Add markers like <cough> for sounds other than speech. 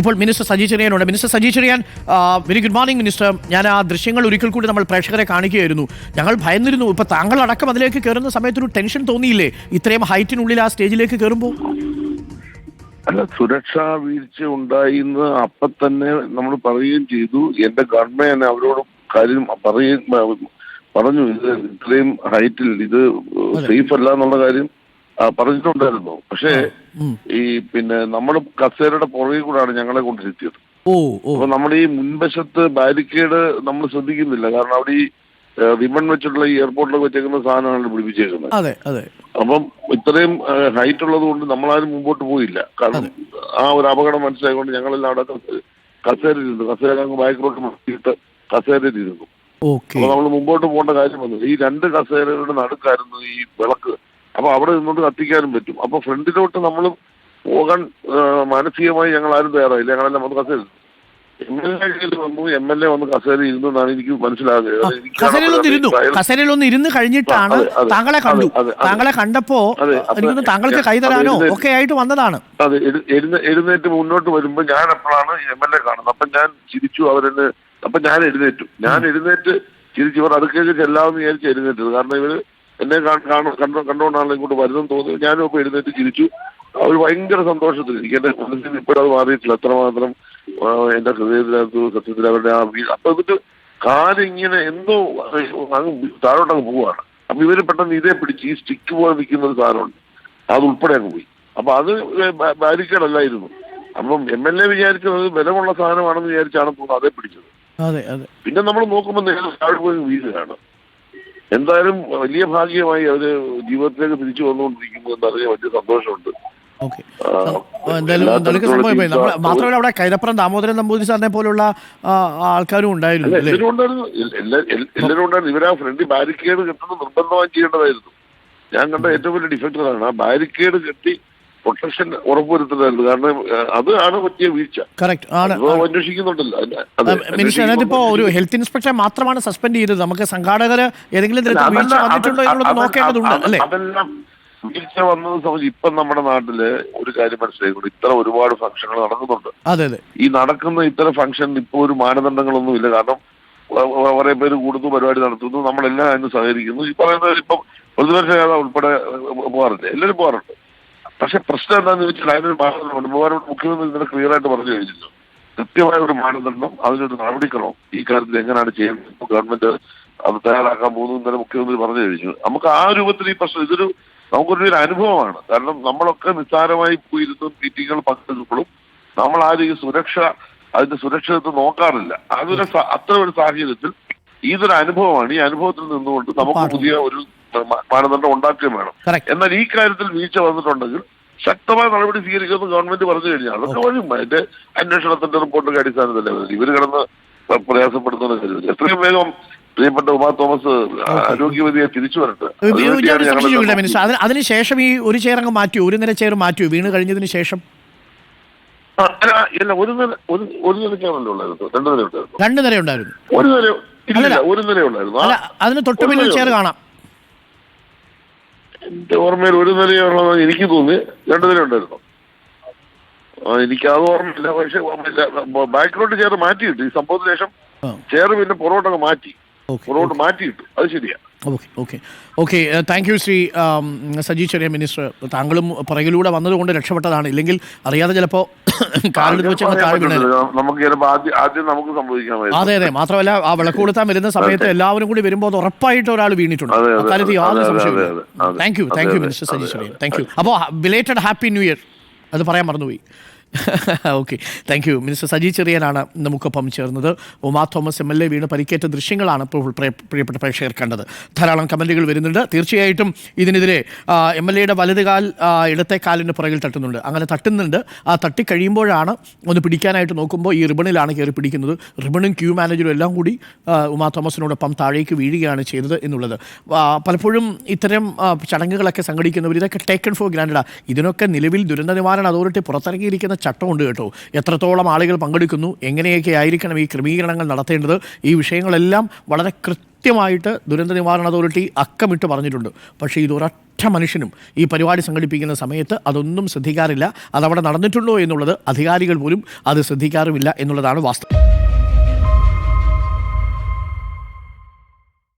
ഇപ്പോൾ minister Saji ചെറിയാനുണ്ട്. Minister Saji Cherian very good morning minister. ഞാൻ ആ ദൃശ്യങ്ങൾ ഒരിക്കൽ കൂടി നമ്മൾ പ്രേക്ഷകരെ കാണിക്കുകയായിരുന്നു. ഞങ്ങൾ ഭയന്നിരുന്നു. ഇപ്പൊ താങ്കൾ അടക്കം അതിലേക്ക് കയറുന്ന സമയത്ത് ഒരു ടെൻഷൻ തോന്നിയില്ലേ? ഇത്രയും ഹൈറ്റിനുള്ളിൽ ആ സ്റ്റേജിലേക്ക് കയറുമ്പോൾ അല്ല സുരക്ഷാ വീഴ്ച ഉണ്ടായി എന്ന് അപ്പൊ തന്നെ നമ്മൾ പറയുകയും ചെയ്തു. എന്റെ ഗവൺമെന്റ് അവരോട് കാര്യം പറയുകയും പറഞ്ഞു. ഇത് ഇത്രയും ഹൈറ്റിൽ ഇത് സേഫ് അല്ല എന്നുള്ള കാര്യം പറഞ്ഞിട്ടുണ്ടായിരുന്നു. പക്ഷേ ഈ പിന്നെ നമ്മുടെ കസേരയുടെ പുറകിൽ കൂടാണ് ഞങ്ങളെ കൊണ്ടിരുത്തിയത്. അപ്പൊ നമ്മുടെ ഈ മുൻവശത്ത് ബാരിക്കേഡ് നമ്മൾ ശ്രദ്ധിക്കുന്നില്ല. കാരണം അവിടെ ഈ റിബൺ വെച്ചിട്ടുള്ള ഈ എയർപോർട്ടിലൊക്കെ വെച്ചേക്കുന്ന സാധനമാണ് പിടിപ്പിച്ചേക്കുന്നത്. അപ്പം ഇത്രയും ഹൈറ്റ് ഉള്ളത് കൊണ്ട് നമ്മളാരും മുമ്പോട്ട് പോയില്ല. കാരണം ആ ഒരു അപകടം മനസ്സിലായതുകൊണ്ട് ഞങ്ങളെല്ലാം അവിടെ കസേര കസേരയിരുന്നു കസേര അങ്ങ് ബാക്കിലോട്ട് മാറ്റിയിട്ട് കസേരയിരുന്നു ഇരുന്നു അപ്പൊ നമ്മൾ മുമ്പോട്ട് പോകേണ്ട കാര്യം വന്നു. ഈ രണ്ട് കസേരകളുടെ നടുക്കായിരുന്നു ഈ വിളക്ക്. അപ്പൊ അവിടെ നിന്നുകൊണ്ട് കത്തിക്കാനും പറ്റും. അപ്പൊ ഫ്രണ്ടിലോട്ട് നമ്മൾ പോകാൻ മാനസികമായി ഞങ്ങൾ ആരും തയ്യാറായില്ല. ഞങ്ങളെല്ലാം വന്ന് കസേര എം എൽ എ വന്നു. എം എൽ എ വന്ന് കസേര ഇരുന്നു എന്നാണ് എനിക്ക് മനസ്സിലാകുന്നത്. കസേരയിലൊന്ന് ഇരുന്നു. കഴിഞ്ഞിട്ടാണ്. താങ്കളെ കണ്ടു. താങ്കളെ കണ്ടപ്പോ താങ്കൾക്ക് ഒക്കെ ആയിട്ട് വന്നതാണ്. അതെ എഴുന്നേറ്റ് മുന്നോട്ട് വരുമ്പോ ഞാൻ എപ്പോഴാണ് എം എൽ എ കാണുന്നത്? അപ്പൊ ഞാൻ ചിരിച്ചു അവരെന്നെ അപ്പൊ ഞാൻ എഴുന്നേറ്റു. ഞാൻ എഴുന്നേറ്റ് ചിരിച്ചു. ഇവർ അടുക്കേക്ക് ചെല്ലാമെന്ന് വിചാരിച്ച് എഴുന്നേറ്റത്. കാരണം ഇവർ എന്നെ കണ്ടു കാണ- കണ്ടോ കണ്ടോണ്ടാണല്ലോ ഇങ്ങോട്ട് വരുന്നതെന്ന് തോന്നി ഞാനും ഇപ്പൊ എഴുന്നേറ്റ് ചിരിച്ചു. അവർ ഭയങ്കര സന്തോഷത്തിൽ എനിക്ക് എന്റെ മനസ്സിൽ ഇപ്പോഴത് മാറിയിട്ടില്ല. അത്രമാത്രം എന്റെ ഹൃദയത്തിനകത്ത് സത്യത്തിൽ അവരുടെ ആ വീ അപ്പൊ എന്നിട്ട് കാലിങ്ങനെ എന്തോ അങ്ങ് താഴോട്ടങ്ങ് പോവാണ്. അപ്പൊ ഇവർ പെട്ടെന്ന് ഇതേ പിടിച്ച് ഈ സ്റ്റിക്ക് പോലെ നിൽക്കുന്ന ഒരു സാധനമുണ്ട്. അത് ഉൾപ്പെടെ അങ്ങ് പോയി. അപ്പൊ അത് ബാരിക്കേഡല്ലായിരുന്നു. അപ്പം എം എൽ എ വിചാരിച്ചത് ബലമുള്ള സാധനമാണെന്ന് വിചാരിച്ചാണ് അതേ പിടിച്ചത്. പിന്നെ നമ്മൾ നോക്കുമ്പോൾ നേരെ താഴെ പോയി വീഴുകയാണ്. എന്തായാലും വലിയ ഭാഗ്യമായി അവർ ജീവിതത്തിലേക്ക് തിരിച്ചു വന്നുകൊണ്ടിരിക്കുന്നു എന്നറിയാൻ വലിയ സന്തോഷമുണ്ട്. മാത്രമല്ല അവിടെ കൈതപ്പുറം ദാമോദരൻ നമ്പൂതിരി സാറിനെ പോലുള്ള ആൾക്കാരും ഉണ്ടായിരുന്നു എല്ലാവരും ഉണ്ടായിരുന്നു. എല്ല- എല്ലാ- എല്ല- എല്ലാവരും ഉണ്ടായിരുന്നു. ഇവരാ ഫ്രണ്ട് ബാരിക്കേഡ് കെട്ടുന്നത് നിർബന്ധമായി ചെയ്യേണ്ടതായിരുന്നു. ഞാൻ കണ്ട ഏറ്റവും വലിയ ഡിഫക്റ്റ് അതാണ്. ആ ബാരിക്കേഡ് കെട്ടി പ്രൊട്ടക്ഷൻ ഉറപ്പുവരുത്തുന്നതായിരുന്നു. കാരണം അതാണ് പറ്റിയ വീഴ്ച. കറക്റ്റ് ആണ് അന്വേഷിക്കുന്നുണ്ടല്ലോ. ഒരു ഹെൽത്ത് ഇൻസ്പെക്ടറെ മാത്രമാണ് സസ്പെൻഡ് ചെയ്തത്. നമുക്ക് സംഘാടകര് ഏതെങ്കിലും തരത്തിൽ വീഴ്ച വന്നിട്ടുണ്ടോ അത് എന്നുള്ളത് നോക്കേണ്ടതുണ്ട് അല്ലേ? അതെല്ലാം വീഴ്ച വന്നത് സംബന്ധിച്ച് ഇപ്പം നമ്മുടെ നാട്ടിൽ ഒരു കാര്യം മനസ്സിലായിക്കൊണ്ട് ഇത്ര ഒരുപാട് ഫംഗ്ഷനുകൾ നടക്കുന്നുണ്ട്. അതെ അതെ. ഈ നടക്കുന്ന ഇത്തരം ഫംഗ്ഷൻ ഇപ്പോൾ ഒരു മാനദണ്ഡങ്ങളൊന്നും ഇല്ല. കാരണം കുറെ പേര് കൂടുന്നു പരിപാടി നടത്തുന്നു നമ്മളെല്ലാം അതിന് സഹകരിക്കുന്നു. ഈ പറയുന്നത് ഇപ്പം പ്രതിപക്ഷ നേതാവ് ഉൾപ്പെടെ പോകാറില്ല എല്ലാവരും പോകാറുണ്ട് പക്ഷെ പ്രശ്നം എന്താണെന്ന് വെച്ചാൽ അതിനൊരു മാനദണ്ഡമുണ്ട്. ബഹുമാനപ്പെട്ട മുഖ്യമന്ത്രി ഇന്നലെ ക്ലിയർ ആയിട്ട് പറഞ്ഞു കഴിഞ്ഞിരുന്നു. കൃത്യമായ ഒരു മാനദണ്ഡം അതിനൊരു നടപടിക്രമം ഈ കാര്യത്തിൽ എങ്ങനെയാണ് ചെയ്യുന്നത് ഗവൺമെന്റ് അത് തയ്യാറാക്കാൻ പോകുന്നു ഇന്നലെ മുഖ്യമന്ത്രി പറഞ്ഞു കഴിഞ്ഞു നമുക്ക് ആ രൂപത്തിൽ ഈ പ്രശ്നം ഇതൊരു നമുക്കൊരു അനുഭവമാണ്. കാരണം നമ്മളൊക്കെ നിസ്സാരമായി പോയിരുന്നും മീറ്റിങ്ങുകൾ പങ്കെടുക്കുമ്പോഴും നമ്മൾ ആരും ഈ സുരക്ഷ അതിന്റെ സുരക്ഷിതത്വം നോക്കാറില്ല. അതൊരു അത്ര അത്തരം ഒരു സാഹചര്യത്തിൽ ഇതൊരു അനുഭവമാണ്. ഈ അനുഭവത്തിൽ നിന്നുകൊണ്ട് നമുക്ക്. പുതിയ ഒരു മാനദണ്ഡം ഉണ്ടാക്കുകയും വേണം. എന്നാൽ ഈ കാര്യത്തിൽ വീഴ്ച വന്നിട്ടുണ്ടെങ്കിൽ ശക്തമായ നടപടി സ്വീകരിക്കുമെന്ന് ഗവൺമെന്റ് പറഞ്ഞു കഴിഞ്ഞാൽ അതൊക്കെ വരും. അതിന്റെ അന്വേഷണത്തിന്റെ റിപ്പോർട്ടിന്റെ അടിസ്ഥാനത്തിലല്ലേ ഇവർ കിടന്ന് പ്രയാസപ്പെടുത്തുന്ന കാര്യം എത്രയും വേഗം പ്രിയപ്പെട്ട ഉമാ തോമസ് ആരോഗ്യവതിയെ തിരിച്ചു വരട്ടെ. അതിനുശേഷം ഈ ഒരു ചെയർ അങ്ങ് മാറ്റി. ഒരു നില ചെയർ മാറ്റി. വീണ് കഴിഞ്ഞതിന് ശേഷം. അല്ല, ഇല്ല ഒരു നില ഒരു ഒരു നിലയ്ക്കാണല്ലോ ഉണ്ടായിരുന്നു രണ്ട് നില ഉണ്ടായിരുന്നു രണ്ട് നില ഉണ്ടായിരുന്നു ഒരു നില ഇല്ല ഒരു നില ഉണ്ടായിരുന്നു അതിന് തൊട്ടുപിന്നിൽ ചെയർ. കാണാം. എന്റെ ഓർമ്മയിൽ ഒരു നിലയുള്ളതെന്ന് എനിക്ക് തോന്നി. രണ്ട് നില ഉണ്ടായിരുന്നു എനിക്ക് അത് ഓർമ്മയില്ല. പക്ഷെ ഓർമ്മയില്ല. ബാക്കിലോട്ട് ചെയർ മാറ്റിയിട്ടു ഈ സംഭവത്തിന് ശേഷം. ചെയർ പിന്നെ പുറകോട്ടൊക്കെ മാറ്റി. പുറകോട്ട് മാറ്റിയിട്ടു അത് ശരിയാ. Okay okay okay thank you Shri um, Saji Cherian minister താങ്കളും പുറകിലൂടെ വന്നതുകൊണ്ട് രക്ഷപ്പെട്ടതാണ്. ഇല്ലെങ്കിൽ അറിയാതെ ചിലപ്പോൾ <coughs> അതെ അതെ. മാത്രമല്ല ആ വിളക്ക് കൊടുത്താൻ വരുന്ന സമയത്ത് എല്ലാവരും കൂടി വരുമ്പോൾ അത് ഉറപ്പായിട്ട് ഒരാൾ വീണിട്ടുണ്ട്. അക്കാര്യത്തിൽ യാതൊരു സംശയമില്ല. Thank you thank you minister Saji Cherian. Thank you അപ്പോൾ ബിലേറ്റഡ് ഹാപ്പി ന്യൂ ഇയർ അത് പറയാൻ മറന്നുപോയി. Okay thank you minister Saji ചെറിയനാണ് നമുക്കൊപ്പം ചേർന്നത്. Uma Thomas M L A വീണ് പരിക്കേറ്റ ദൃശ്യങ്ങളാണ് ഇപ്പോൾ പ്രിയപ്പെട്ട പ്രേക്ഷകർ കണ്ടത്. ധാരാളം കമന്റുകൾ വരുന്നുണ്ട്. തീർച്ചയായിട്ടും ഇതിനെതിരെ എം എൽ എയുടെ വലതുകാൽ കാൽ ഇടത്തെ കാലിന്റെ പുറകിൽ തട്ടുന്നുണ്ട്. അങ്ങനെ തട്ടുന്നുണ്ട്. ആ തട്ടിക്കഴിയുമ്പോഴാണ് ഒന്ന് പിടിക്കാനായിട്ട് നോക്കുമ്പോൾ ഈ റിബണിലാണ് കയറി പിടിക്കുന്നത്. റിബണും ക്യൂ മാനേജറും എല്ലാം കൂടി ഉമാ തോമസിനോടൊപ്പം താഴേക്ക് വീഴുകയാണ് ചെയ്തത് എന്നുള്ളത്. പലപ്പോഴും ഇത്തരം ചടങ്ങുകളൊക്കെ സംഘടിക്കുന്നവർ ഇതൊക്കെ ടേക്കൺ ഫോർ ഗ്രാൻഡാണ് ഇതിനൊക്കെ നിലവിൽ ദുരന്ത നിവാരണ അതോറിറ്റി പുറത്തിറക്കിയിരിക്കുന്ന ചട്ടമുണ്ട് കേട്ടോ. എത്രത്തോളം ആളുകൾ പങ്കെടുക്കുന്നു എങ്ങനെയൊക്കെ ആയിരിക്കണം ഈ ക്രമീകരണങ്ങൾ നടത്തേണ്ടത് ഈ വിഷയങ്ങളെല്ലാം വളരെ കൃത്യമായിട്ട് ദുരന്ത നിവാരണ അതോറിറ്റി അക്കമിട്ട് പറഞ്ഞിട്ടുണ്ട്. പക്ഷേ ഇതൊരൊറ്റ മനുഷ്യനും ഈ പരിപാടി സംഘടിപ്പിക്കുന്ന സമയത്ത് അതൊന്നും ശ്രദ്ധിക്കാറില്ല. അതവിടെ നടന്നിട്ടുണ്ടോ എന്നുള്ളത് അധികാരികൾ പോലും അത് ശ്രദ്ധിക്കാറുമില്ല എന്നുള്ളതാണ് വാസ്തവം.